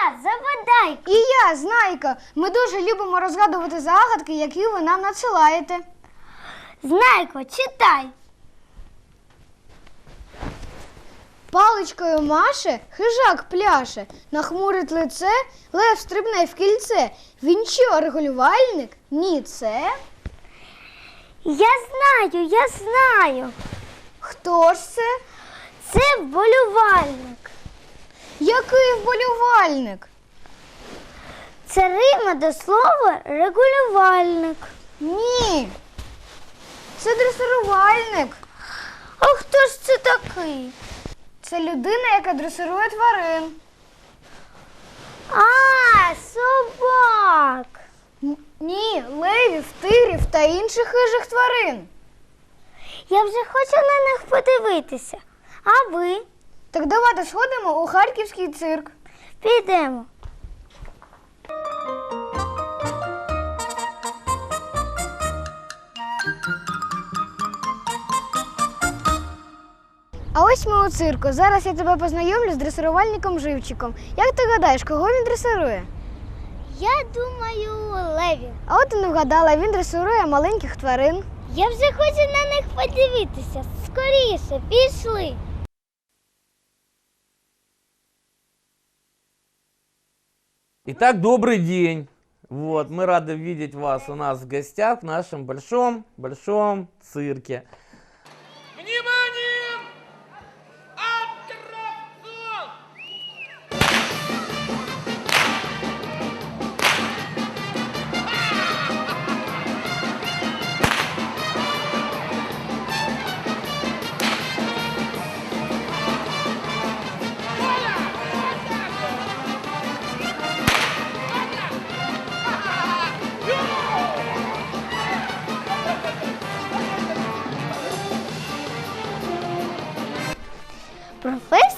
я, Завадайко. І я, Знайка. Ми дуже любимо розгадувати загадки, які ви нам надсилаєте. Знайко, читай. Паличкою маше, хижак пляше, нахмурить лице, лев стрибне в кільце. Він що, регулювальник? Ні, це. Я знаю, я знаю. Хто ж це? Це вболівальник. Який вболівальник? Це рима до слова регулювальник. Ні. Це дресирувальник. А хто ж це такий? Це людина, яка дресирує тварин. А, собак. Н- Ні, левів, тигрів та інших хижих тварин. Я вже хочу на них подивитися. А ви? Так давайте сходимо у харківський цирк. Підемо. А ось ми у цирку. Зараз я тебе познайомлю з дресирувальником Живчиком. Як ти гадаєш, кого він дресирує? Я думаю, леві. А от і не вгадала, він дресирує маленьких тварин. Я вже хочу на них подивитися. Скоріше, пішли. Итак, добрый день. Вот, мы рады видеть вас у нас в гостях в нашем большом-большом цирке.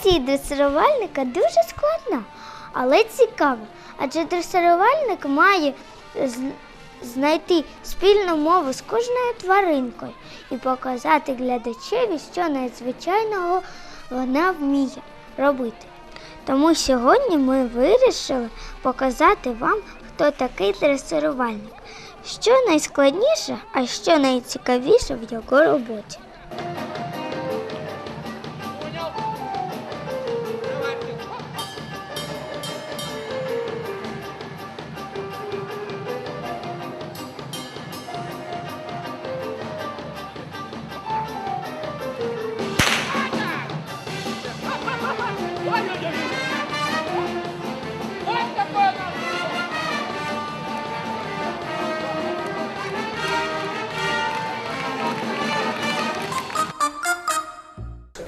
Професія дресирувальника дуже складна, але цікава. Адже дресирувальник має знайти спільну мову з кожною тваринкою і показати глядачеві, що надзвичайного вона вміє робити. Тому сьогодні ми вирішили показати вам, хто такий дресирувальник, що найскладніше, а що найцікавіше в його роботі.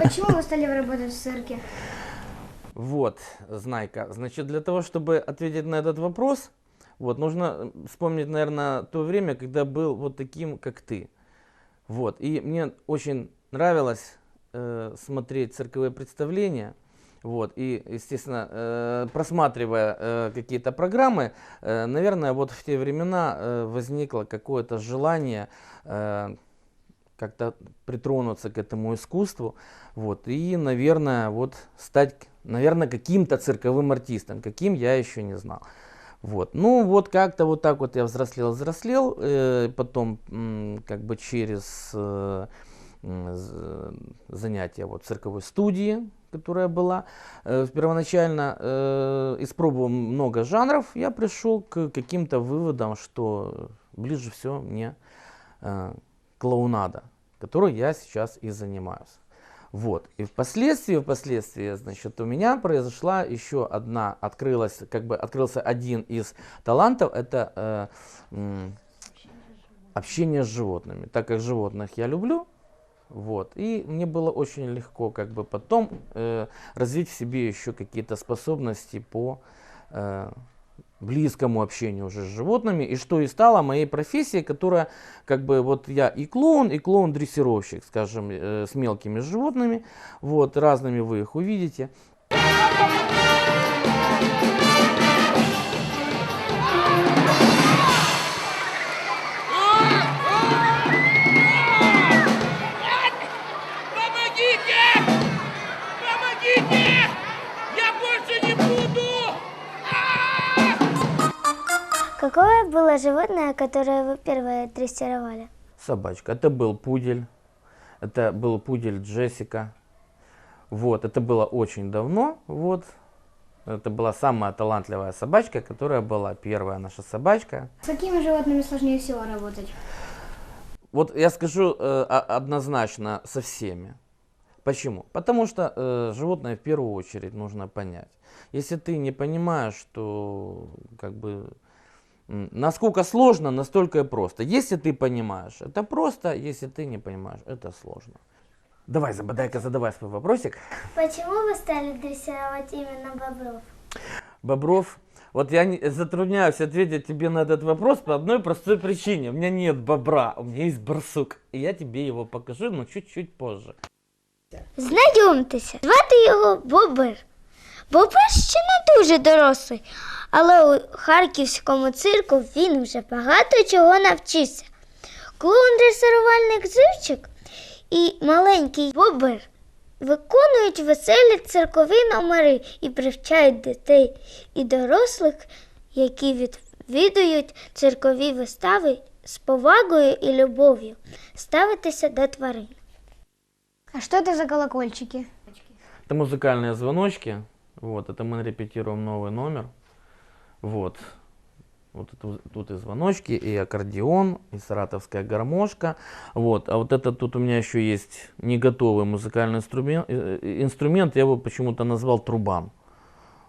Почему вы стали работать в цирке? Вот, Знайка. Значит, для того, чтобы ответить на этот вопрос, вот, нужно вспомнить, наверное, то время, когда был вот таким, как ты. Вот, и мне очень нравилось э, смотреть цирковые представления. Вот, и, естественно, э, просматривая э, какие-то программы, э, наверное, вот в те времена э, возникло какое-то желание э, как-то притронуться к этому искусству, вот, и, наверное, вот стать, наверное, каким-то цирковым артистом, каким я еще не знал. Вот. Ну, вот как-то вот так вот я взрослел, взрослел, э, потом м, как бы через э, з- занятия вот в цирковой студии, которая была, э, первоначально э, испробовал много жанров, я пришел к каким-то выводам, что ближе всего мне э, клоунада, которой я сейчас и занимаюсь. Вот. И впоследствии, впоследствии, значит, у меня произошла еще одна, открылась, как бы открылся один из талантов, это э, общение с животными. Так как животных я люблю, вот, и мне было очень легко, как бы потом э, развить в себе еще какие-то способности по э, близкому общению уже с животными, и что и стало моей профессией, которая, как бы, вот я и клоун, и клоун-дрессировщик, скажем, э, с мелкими животными, вот, разными вы их увидите. Какое было животное, которое вы первое дрессировали? Собачка. Это был пудель. Это был пудель Джессика. Вот, это было очень давно. Вот. Это была самая талантливая собачка, которая была первая наша собачка. С какими животными сложнее всего работать? Вот я скажу э, однозначно со всеми. Почему? Потому что э, животное в первую очередь нужно понять. Если ты не понимаешь, что как бы насколько сложно, настолько и просто. Если ты понимаешь, это просто. Если ты не понимаешь, это сложно. Давай, Забадай-ка, задавай свой вопросик. Почему вы стали дрессировать именно бобров? Бобров. Вот я не- затрудняюсь ответить тебе на этот вопрос по одной простой причине. У меня нет бобра, у меня есть барсук. И я тебе его покажу, но чуть-чуть позже. Знайомтеся, звати його Бобер. Бобер ще не дуже дорослий, але у харківському цирку він вже багато чого навчився. Клоун дресирувальник Живчик і маленький Бобер виконують веселі циркові номери і привчають дітей і дорослих, які відвідують циркові вистави з повагою і любов'ю ставитися до тварин. А что это за колокольчики? Это музыкальные звоночки. Вот, это мы репетируем новый номер. Вот. Вот это, тут и звоночки, и аккордеон, и саратовская гармошка. Вот. А вот это тут у меня еще есть не готовый музыкальный инструмент. э, э, Инструмент я его почему-то назвал трубан.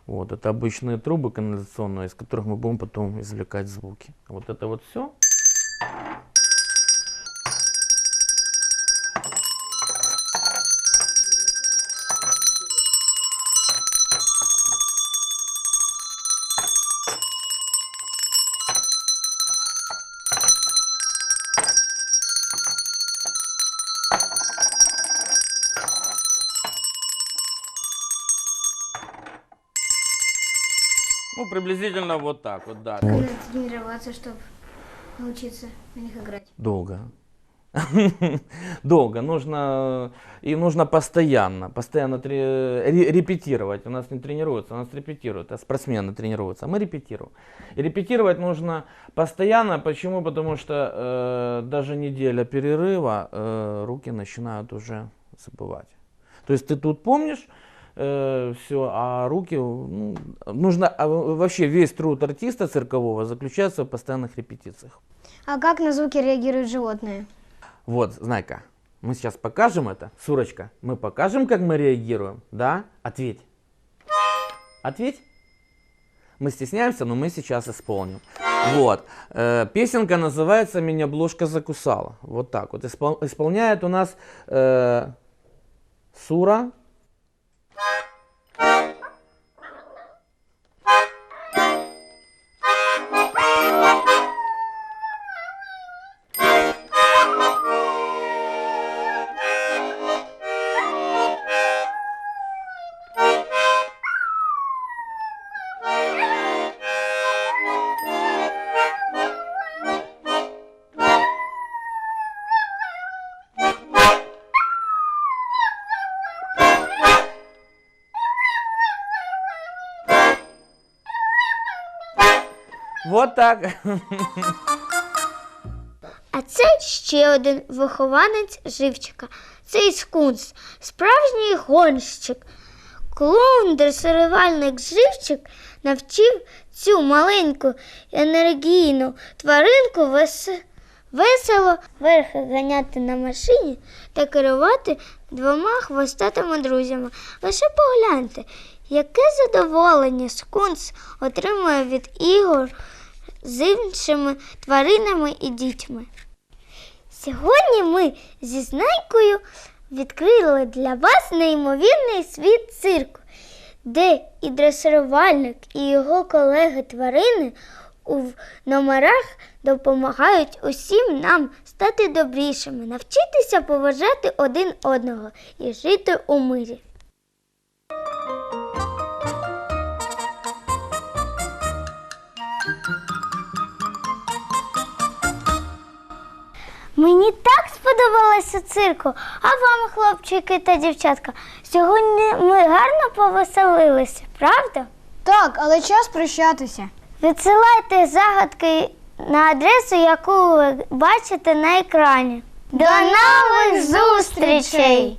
Вот, это обычные трубы канализационные, из которых мы будем потом извлекать звуки. Вот это вот все. Ну, приблизительно вот так вот, да. Надо тренироваться, чтобы научиться на них играть. Долго. Долго. Нужно и нужно постоянно, постоянно репетировать. У нас не тренируются, у нас репетируют, а спортсмены тренируются, а мы репетируем. И репетировать нужно постоянно. Почему? Потому что э, даже неделя перерыва э, руки начинают уже забывать. То есть ты тут помнишь все, а руки ну, нужно а вообще весь труд артиста циркового заключается в постоянных репетициях. А как на звуки реагируют животные? Вот, Знайка, мы сейчас покажем это. Сурочка, мы покажем, как мы реагируем, да? Ответь. Ответь. Мы стесняемся, но мы сейчас исполним. Вот. Э, песенка называется «Меня блошка закусала». Вот так вот. Испол- исполняет у нас э, Сура. Вот так. А це ще один вихованець живчика. Цей скунс, справжній гонщик. Клоун дресирувальник живчик навчив цю маленьку енергійну тваринку вес- весело верхи ганяти на машині та керувати двома хвостатими друзями. Лише погляньте, яке задоволення скунс отримує від ігор з іншими тваринами і дітьми. Сьогодні ми зі Знайкою відкрили для вас неймовірний світ цирку, де і дресирувальник, і його колеги тварини у номерах допомагають усім нам стати добрішими, навчитися поважати один одного і жити у мирі. Мені так сподобалося цирку, а вам, хлопчики та дівчатка, сьогодні ми гарно повеселилися, правда? Так, але час прощатися. Відсилайте загадки на адресу, яку ви бачите на екрані. До нових зустрічей!